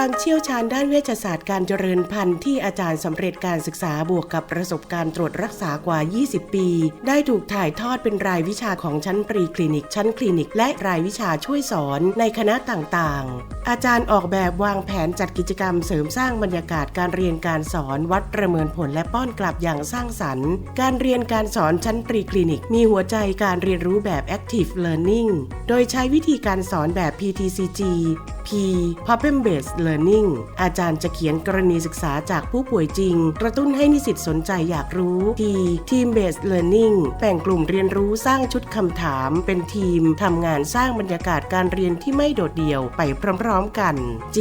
ความเชี่ยวชาญด้านเวชศาสตร์การเจริญพันธุ์ที่อาจารย์สำเร็จการศึกษาบวกกับประสบการณ์ตรวจรักษากว่า 20 ปี ได้ถูกถ่ายทอดเป็นรายวิชาของชั้นปรีคลินิก ชั้นคลินิก และรายวิชาช่วยสอนในคณะต่างๆ อาจารย์ออกแบบวางแผนจัดกิจกรรมเสริมสร้างบรรยากาศการเรียนการสอนวัดประเมินผลและป้อนกลับอย่างสร้างสรรค์ การเรียนการสอนชั้นปรีคลินิก มีหัวใจการเรียนรู้แบบ active learning โดยใช้วิธีการสอนแบบ PTCG P Problem Based Learning อาจารย์จะเขียนกรณีศึกษาจากผู้ป่วยจริง กระตุ้นให้นิสิตสนใจอยากรู้ T Team Based Learning แบ่งกลุ่มเรียนรู้สร้างชุดคำถาม เป็นทีมทำงานสร้างบรรยากาศการเรียนที่ไม่โดดเดี่ยวไปพร้อมๆกัน G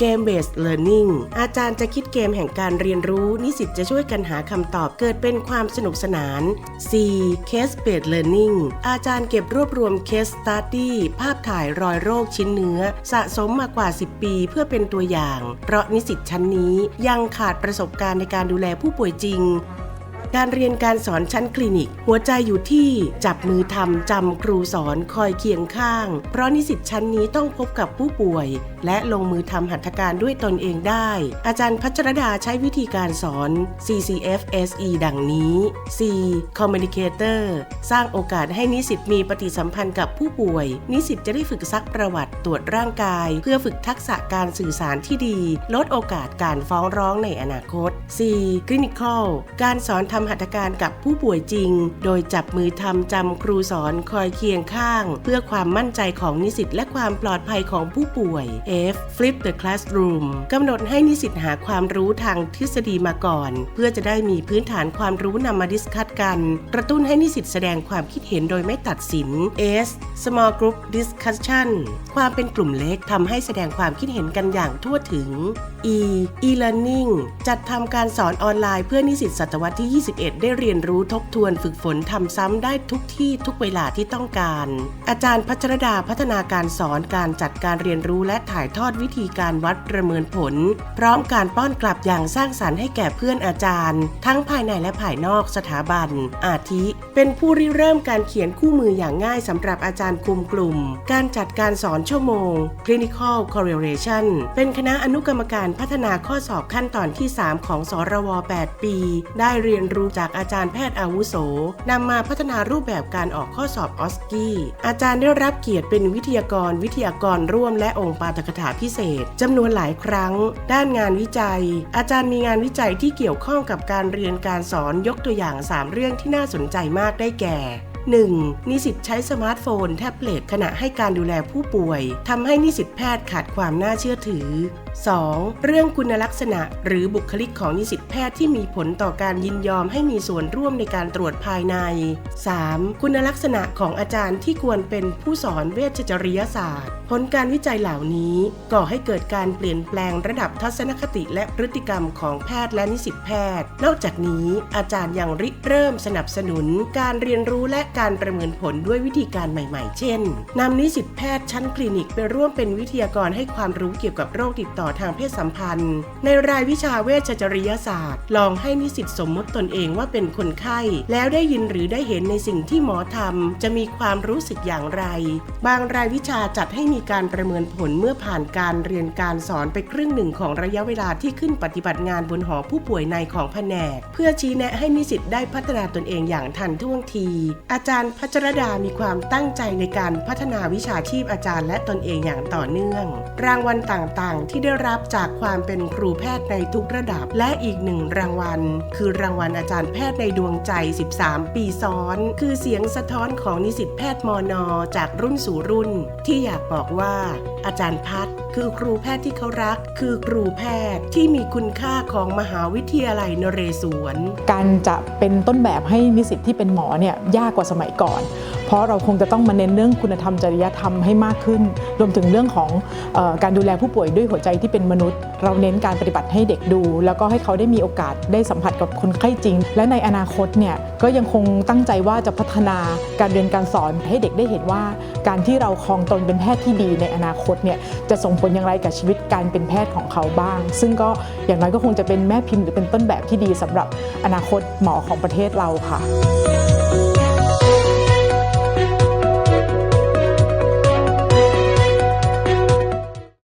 Game Based Learning อาจารย์จะคิดเกมแห่งการเรียนรู้ นิสิตจะช่วยกันหาคำตอบเกิดเป็นความสนุกสนาน C Case Based Learning อาจารย์เก็บรวบรวม Case Study ภาพถ่ายรอยโรคชิ้นเนื้อ สะสมมากว่า 10 ปี เพื่อเป็นตัวอย่าง เพราะนิสิตชั้นนี้ยังขาดประสบการณ์ในการดูแลผู้ป่วยจริง การเรียนการสอนชั้นคลินิก หัวใจอยู่ที่จับมือทำจำครูสอนคอยเคียงข้าง เพราะนิสิตชั้นนี้ต้องพบกับผู้ป่วย และลงมือทำหัตถการด้วยตนเองได้ อาจารย์พัชรดาใช้วิธีการสอน CCF SE ดังนี้ C Communicator สร้างโอกาสให้นิสิตมีปฏิสัมพันธ์กับผู้ป่วย นิสิตจะได้ฝึกซักประวัติตรวจร่างกาย เพื่อฝึกทักษะการสื่อสารที่ดี ลดโอกาสการฟ้องร้องในอนาคต C Clinical การสอนทำำหัตถการกับผู้ป่วยจริง โดยจับมือทำจำครูสอนคอยเคียงข้าง เพื่อความมั่นใจของนิสิตและความปลอดภัยของผู้ป่วย F Flip the Classroom กำหนดให้นิสิตหาความรู้ทางทฤษฎีมาก่อน เพื่อจะได้มีพื้นฐานความรู้นำมาดิสคัตกัน กระตุ้นให้นิสิตแสดงความคิดเห็นโดยไม่ตัดสิน S Small Group Discussion ความเป็นกลุ่มเล็กทำให้แสดงความคิดเห็นกันอย่างทั่วถึง E E-learning จัดทำการสอนออนไลน์เพื่อนิสิตศตวรรษที่21ได้เรียนรู้ทบทวนฝึกฝนทำซ้ำได้ทุกที่ทุกเวลาที่ต้องการ อาจารย์พัชรดาพัฒนาการสอนการจัดการเรียนรู้และถ่ายทอดวิธีการวัดประเมินผล พร้อมการป้อนกลับอย่างสร้างสรรค์ให้แก่เพื่อนอาจารย์ ทั้งภายในและภายนอกสถาบัน อาทิ เป็นผู้ริเริ่มการเขียนคู่มืออย่างง่ายสำหรับอาจารย์คุมกลุ่ม การจัดการสอนชั่วโมง Clinical Correlation เป็นคณะอนุกรรมการพัฒนาข้อสอบขั้นตอนที่ 3 ของสรว 8 ปี ได้เรียนรู้จากอาจารย์แพทย์อาวุโสนำมาพัฒนารูปแบบการออกข้อสอบออสกี้อาจารย์ได้รับเกียรติเป็นวิทยากรวิทยากรร่วมและองค์ปาฐกถาพิเศษจำนวนหลายครั้ง ด้านงานวิจัย อาจารย์มีงานวิจัยที่เกี่ยวข้องกับการเรียนการสอนยกตัวอย่าง 3 เรื่องที่น่าสนใจมากได้แก่ 1. นิสิตใช้สมาร์ทโฟน แท็บเล็ตขณะให้การดูแลผู้ป่วยทำให้นิสิตแพทย์ขาดความน่าเชื่อถือ 2. เรื่องคุณลักษณะหรือบุคลิกของนิสิตแพทย์ที่มีผลต่อการยินยอมให้มีส่วนร่วมในการตรวจภายใน 3. คุณลักษณะของอาจารย์ที่ควรเป็นผู้สอนเวชจริยศาสตร์ ผลการวิจัยเหล่านี้ก่อให้เกิดการเปลี่ยนแปลงระดับทัศนคติและพฤติกรรมของแพทย์และนิสิตแพทย์ นอกจากนี้ อาจารย์ยังริเริ่มสนับสนุน การเรียนรู้และการประเมินผลด้วยวิธีการใหม่ ๆ เช่นนำนิสิตแพทย์ชั้นคลินิกไปร่วมเป็นวิทยากรให้ความรู้เกี่ยวกับโรคติดต่อทางเพศสัมพันธ์ ในรายวิชาเวชจริยศาสตร์ ลองให้นิสิตสมมติตนเองว่าเป็นคนไข้ แล้วได้ยินหรือได้เห็นในสิ่งที่หมอทำจะมีความรู้สึกอย่างไร บางรายวิชาจัดให้มีการประเมินผลเมื่อผ่านการเรียนการสอนไปครึ่งหนึ่งของระยะเวลาที่ขึ้นปฏิบัติงานบนหอผู้ป่วยในของแผนก เพื่อชี้แนะให้นิสิตได้พัฒนาตนเองอย่างทันท่วงที อาจารย์พัชรดามีความตั้งใจในการพัฒนาวิชาชีพอาจารย์และตนเองอย่างต่อเนื่อง รางวัลต่างๆ ที่ได้ได้รับจากความเป็นครูแพทย์ในทุกระดับ และอีกหนึ่งรางวัล คือรางวัลอาจารย์แพทย์ในดวงใจ 13 ปีซ้อน คือเสียงสะท้อนของนิสิตแพทย์มอนอจากรุ่นสู่รุ่น ที่อยากบอกว่า อาจารย์พัฒคือครูแพทย์ที่เขารัก คือครูแพทย์ที่มีคุณค่าของมหาวิทยาลัยนเรศวร การจะเป็นต้นแบบให้นิสิตที่เป็นหมอเนี่ยยากกว่าสมัยก่อน เพราะเราคงจะต้องมาเน้นเรื่องคุณธรรมจริยธรรมให้มากขึ้น รวมถึงเรื่องของอการดูแลผู้ป่วยด้วยหัวใจที่เป็นมนุษย์ เราเน้นการปฏิบัติให้เด็กดู แล้วก็ให้เขาได้มีโอกาสได้สัมผัสกับคนไข้จริง และในอนาคตเนี่ยก็ยังคงตั้งใจว่าจะพัฒนาการเรียนการสอนให้เด็กได้เห็นว่า การที่เราครองตนเป็นแพทย์ที่ดีในอนาคตเนี่ยจะส่งผลอย่างไรกับชีวิตการเป็นแพทย์ของเขาบ้าง ซึ่งก็อย่างน้อยก็คงจะเป็นแม่พิมพ์หรือเป็นต้นแบบที่ดีสำหรับอนาคตหมอของประเทศเราค่ะ